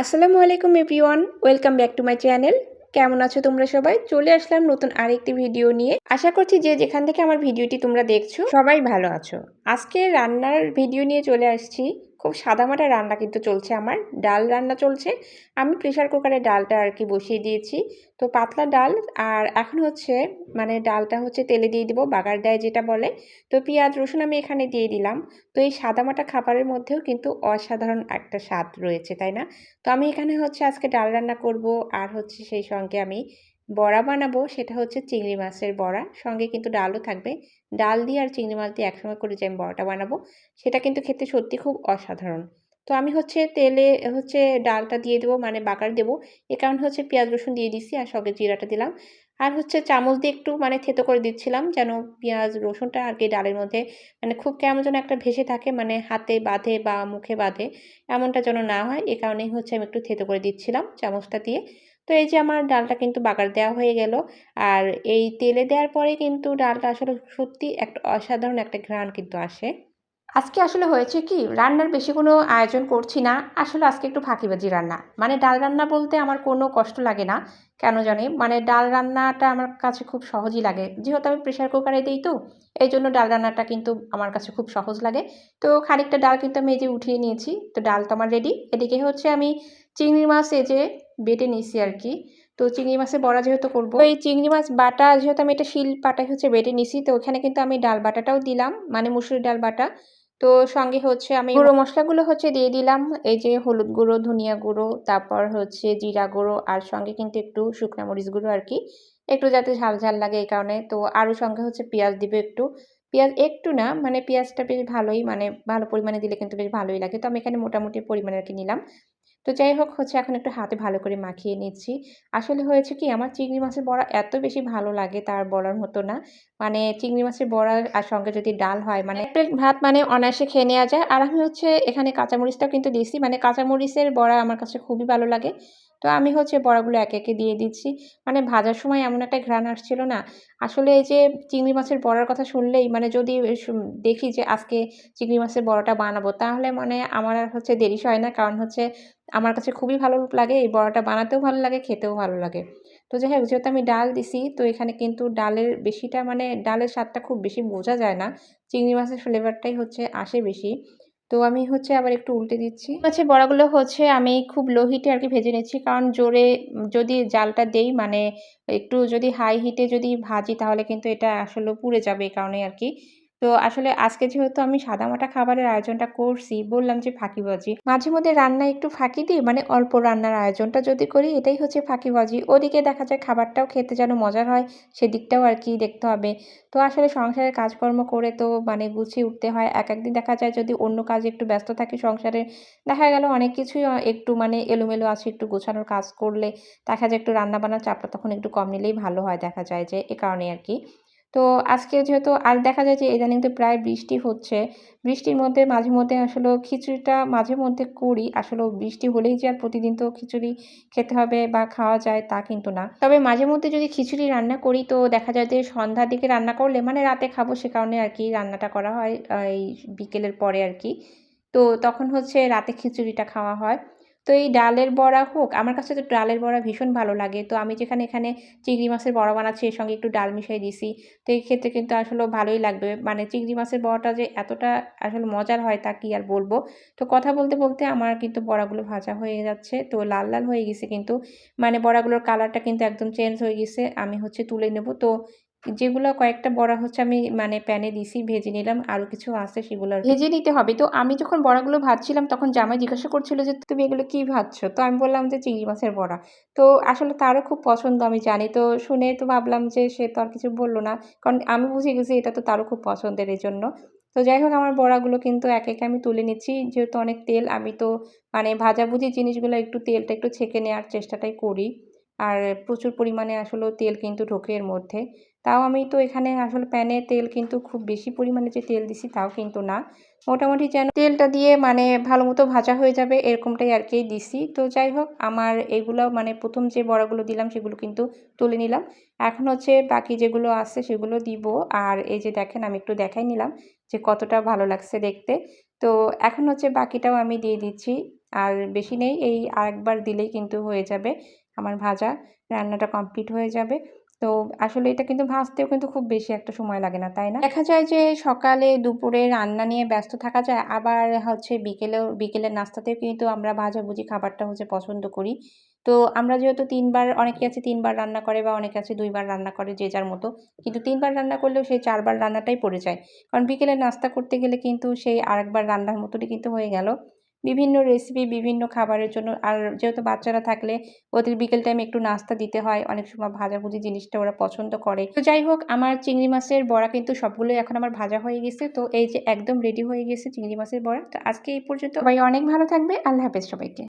আসসালামু আলাইকুম everyone, welcome back to my channel. কেমন আছো তোমরা সবাই? চলে আসলাম নতুন আরেকটি ভিডিও নিয়ে। আশা করছি যে যেখান থেকে আমার ভিডিওটি তোমরা দেখছ, সবাই ভালো আছো। আজকে রান্নার ভিডিও নিয়ে চলে আসছি। খুব সাদামাটা রান্না কিন্তু চলছে আমার, ডাল রান্না চলছে। আমি প্রেশার কুকারে ডালটা আর কি বসিয়ে দিয়েছি। তো পাতলা ডাল আর এখন হচ্ছে মানে ডালটা হচ্ছে তেলে দিয়ে দিব, বাগার দেয় যেটা বলে। তো পেঁয়াজ, রসুন আমি এখানে দিয়ে দিলাম। তো এই সাদামাটা খাবারের মধ্যেও কিন্তু অসাধারণ একটা স্বাদ রয়েছে, তাই না? তো আমি এখানে হচ্ছে আজকে ডাল রান্না করব আর হচ্ছে সেই সঙ্গে আমি বড়া বানাবো, সেটা হচ্ছে চিংড়ি মাছের বড়া। সঙ্গে কিন্তু ডালও থাকবে। ডাল দিয়ে আর চিংড়ি মাছ দিয়ে একসঙ্গে করে যে আমি বড়াটা বানাবো, সেটা কিন্তু খেতে সত্যি খুব অসাধারণ। তো আমি হচ্ছে তেলে হচ্ছে ডালটা দিয়ে দেবো মানে বাকার দেবো। এ কারণে হচ্ছে পেঁয়াজ রসুন দিয়ে দিচ্ছি আর সঙ্গে জিরাটা দিলাম। আর হচ্ছে চামচ দিয়ে একটু মানে থেতো করে দিচ্ছিলাম, যেন পেঁয়াজ রসুনটা আর কি ডালের মধ্যে মানে খুব কেমন যেন একটা ভেসে থাকে মানে হাতে বাঁধে বা মুখে বাঁধে, এমনটা যেন না হয়। এ কারণেই হচ্ছে আমি একটু থেতো করে দিচ্ছিলাম চামচটা দিয়ে। তো এই যে আমার ডালটা কিন্তু বাগার দেওয়া হয়ে গেল। আর এই তেলে দেওয়ার পরে কিন্তু ডালটা আসলে সত্যি একটা অসাধারণ একটা ঘ্রাণ কিন্তু আসে। আজকে আসলে হয়েছে কি, রান্নার বেশি কোনো আয়োজন করছি না, আসলে আজকে একটু ফাঁকিবাজি রান্না। মানে ডাল রান্না বলতে আমার কোনো কষ্ট লাগে না, কেন জানি? মানে ডাল রান্নাটা আমার কাছে খুব সহজই লাগে। যেহেতু আমি প্রেশার কুকারে দিই তো, এই জন্য ডাল রান্নাটা কিন্তু আমার কাছে খুব সহজ লাগে। তো খানিকটা ডাল কিন্তু আমি এই যে উঠিয়ে নিয়েছি, তো ডাল তো আমার রেডি এদিকে হচ্ছে আমি চিংড়ি মাছ এই যে বেটে নিছি আর কি। তো চিংড়ি মাছের বড়া যেহেতু করব এই চিংড়ি মাছ বাটা যেহেতু আমি এটা শিল পাটায় হচ্ছে বেটে নিছি তো ওখানে কিন্তু আমি ডাল বাটাটাও দিলাম মানে মুসুরি ডাল বাটা। তো সঙ্গে হচ্ছে আমি গুঁড়ো মশলাগুলো হচ্ছে দিয়ে দিলাম এই যে হলুদ গুঁড়ো ধনিয়া গুঁড়ো তারপর হচ্ছে জিরা গুঁড়ো আর সঙ্গে কিন্তু একটু শুকনো মরিচ গুঁড়ো আর কি। একটু যাতে ঝাল ঝাল লাগে এই কারণে তো আরও সঙ্গে হচ্ছে পেঁয়াজ দিবে একটু। পেঁয়াজ একটু না মানে পেঁয়াজটা বেশ ভালোই মানে ভালো পরিমাণে দিলে কিন্তু বেশ ভালোই লাগে। তো আমি এখানে মোটামুটি পরিমাণে আর কি নিলাম। তো যাই হোক, হচ্ছে এখন একটু হাতে ভালো করে মাখিয়ে নিচ্ছি। আসলে হয়েছে কি, আমার চিংড়ি মাছের বড়া এত বেশি ভালো লাগে তার বলার মতো না। মানে চিংড়ি মাছের বড়ার আর সঙ্গে যদি ডাল হয় মানে ভাত মানে অনায়াসে খেয়ে নেওয়া যায়। আর আমি হচ্ছে এখানে কাঁচামরিচটাও কিন্তু দিয়েছি। মানে কাঁচামরিচের বড়া আমার কাছে খুবই ভালো লাগে। তো আমি হচ্ছে বড়াগুলো একে একে দিয়ে দিচ্ছি। মানে ভাজার সময় এমন একটা ঘ্রাণ আসছিল না। আসলে এই যে চিংড়ি মাছের বড়ার কথা শুনলেই মানে যদি দেখি যে আজকে চিংড়ি মাছের বড়াটা বানাবো, তাহলে মানে আমার আর হচ্ছে দেরি হয় না। কারণ হচ্ছে আমার কাছে খুবই ভালো লাগে, এই বড়াটা বানাতেও ভালো লাগে, খেতেও ভালো লাগে। তো যাই হোক, যেহেতু আমি ডাল দিছি, তো এখানে কিন্তু ডালের বেশিটা মানে ডালের স্বাদটা খুব বেশি বোঝা যায় না। চিংড়ি মাছের ফ্লেভারটাই হচ্ছে আসে বেশি। তো আমি হচ্ছে আবার একটু উল্টে দিচ্ছি। হচ্ছে বড়াগুলো হচ্ছে আমি খুব লো হিটে আর কি ভেজে নিচ্ছি। কারণ জোরে যদি জালটা দেই মানে একটু যদি হাই হিটে যদি ভাজি, তাহলে কিন্তু এটা আসলে পুড়ে যাবে এই কারণে আর কি তো আসলে আজকে যেহেতু আমি সাদামাটা খাবারের আয়োজনটা করছি, বললাম যে ফাঁকিবাজি মাঝে মধ্যে রান্না একটু ফাঁকি দিই মানে অল্প রান্নার আয়োজনটা যদি করি, এটাই হচ্ছে ফাঁকিবাজি ওদিকে দেখা যায় খাবারটাও খেতে যেন মজার হয়, সেদিকটাও আর কি দেখতে হবে। তো আসলে সংসারের কাজকর্ম করে তো মানে গুছিয়ে উঠতে হয়। এক একদিন দেখা যায় যদি অন্য কাজে একটু ব্যস্ত থাকি সংসারে, দেখা গেল অনেক কিছুই একটু মানে এলোমেলো আছে একটু গোছানোর কাজ করলে, দেখা যায় একটু রান্নাবান্নার চাপটা তখন একটু কম নিলেই ভালো হয়, দেখা যায় যে এ কারণে আর কি। তো আজকে যেহেতু আর দেখা যায় যে ইদানিং তো প্রায় বৃষ্টি হচ্ছে, বৃষ্টির মধ্যে মাঝে মধ্যে আসলে খিচুড়িটা মাঝে মধ্যে করি, আসলে বৃষ্টি হলেই যে আর প্রতিদিন তো খিচুড়ি খেতে হবে বা খাওয়া যায় তা কিন্তু না। তবে মাঝে মধ্যে যদি খিচুড়ি রান্না করি তো দেখা যায় যে সন্ধ্যার দিকে রান্না করলে মানে রাতে খাব সে কারণে আর কি রান্নাটা করা হয় এই বিকেলের পরে আর কি। তো তখন হচ্ছে রাতে খিচুড়িটা খাওয়া হয়। তো এই ডালের বড়া হোক, আমার কাছে তো ডালের বড়া ভীষণ ভালো লাগে। তো আমি যেখানে এখানে চিংড়ি মাছের বড়া বানাচ্ছি, এর সঙ্গে একটু ডাল মিশিয়ে দিছি। তো এই ক্ষেত্রে কিন্তু আসলে ভালোই লাগবে। মানে চিংড়ি মাছের বড়াটা যে এতটা আসলে মজার হয় তা কি আর বলব? তো কথা বলতে বলতে আমার কিন্তু বড়াগুলো ভাজা হয়ে যাচ্ছে। তো লাল লাল হয়ে গেছে কিন্তু। মানে বড়াগুলোর কালারটা কিন্তু একদম চেঞ্জ হয়ে গেছে। আমি হচ্ছে তুলে নেব। তো যেগুলো কয়েকটা বড়া হচ্ছে আমি মানে প্যানে দিছি, ভেজে নিলাম আরও কিছু আছে সেগুলো ভেজে নিতে হবে। তো আমি যখন বড়াগুলো ভাজছিলাম, তখন জামাই জিজ্ঞাসা করছিল যে, তুমি এগুলো কী ভাজছো? তো আমি বললাম যে, চিংড়ি মাছের বড়া। তো আসলে তারও খুব পছন্দ, আমি জানি। তো শুনে তো ভাবলাম যে, সে তো আর কিছু বলল না। কারণ আমি বুঝে গেছি এটা তো তারও খুব পছন্দের এই জন্য তো যাই হোক, আমার বড়াগুলো কিন্তু এক একে আমি তুলে নিচ্ছি। যেহেতু অনেক তেল, আমি তো মানে ভাজাভুজি জিনিসগুলো একটু তেলটা একটু ছেঁকে নেওয়ার চেষ্টাটাই করি। আর প্রচুর পরিমাণে আসলেও তেল কিন্তু ঢোকে এর মধ্যে। তাও আমি তো এখানে আসলে প্যানে তেল কিন্তু খুব বেশি পরিমাণে যে তেল দিছি তাও কিন্তু না। মোটামুটি যেন তেলটা দিয়ে মানে ভালো মতো ভাজা হয়ে যাবে এরকমটাই আর কি দিছি। তো যাই হোক, আমার এগুলো মানে প্রথম যে বড়াগুলো দিলাম সেগুলো কিন্তু তুলে নিলাম। এখন হচ্ছে বাকি যেগুলো আছে সেগুলো দিব। আর এই যে দেখেন, আমি একটু দেখাই নিলাম যে কতটা ভালো লাগছে দেখতে। তো এখন হচ্ছে বাকিটাও আমি দিয়ে দিচ্ছি। আর বেশি নেই, এই আরেকবার দিলেই কিন্তু হয়ে যাবে। আমার ভাজা, রান্নাটা কমপ্লিট হয়ে যাবে। তো আসলে এটা কিন্তু ভাজতেও কিন্তু খুব বেশি একটা সময় লাগে না, তাই না? দেখা যায় যে সকালে দুপুরে রান্না নিয়ে ব্যস্ত থাকা যায়, আবার হচ্ছে বিকেলেও, বিকেলের নাস্তাতেও কিন্তু আমরা ভাজাভুজি খাবারটা হচ্ছে পছন্দ করি। তো আমরা যেহেতু তিনবার, অনেকে আছে তিনবার রান্না করে বা অনেকে আছে দুইবার রান্না করে যে যার মতো, কিন্তু তিনবার রান্না করলেও সেই চারবার রান্নাটাই পড়ে যায়। কারণ বিকেলে নাস্তা করতে গেলে কিন্তু সেই আরেকবার রান্নার মতোই কিন্তু হয়ে গেল। বিভিন্ন রেসিপি বিভিন্ন খাবারের জন্য। আর যেহেতু বাচ্চারা থাকলে ওদের বিকেল টাইমে একটু নাস্তা দিতে হয়, অনেক সময় ভাজাভুজি জিনিসটা ওরা পছন্দ করে। তো যাই হোক, আমার চিংড়ি মাছের বড়া কিন্তু সবগুলো এখন আমার ভাজা হয়ে গেছে। তো এই যে একদম রেডি হয়ে গেছে চিংড়ি মাছের বড়া। তো আজকে এই পর্যন্ত সবাই অনেক ভালো থাকবে। আল্লাহ হাফেজ সবাইকে।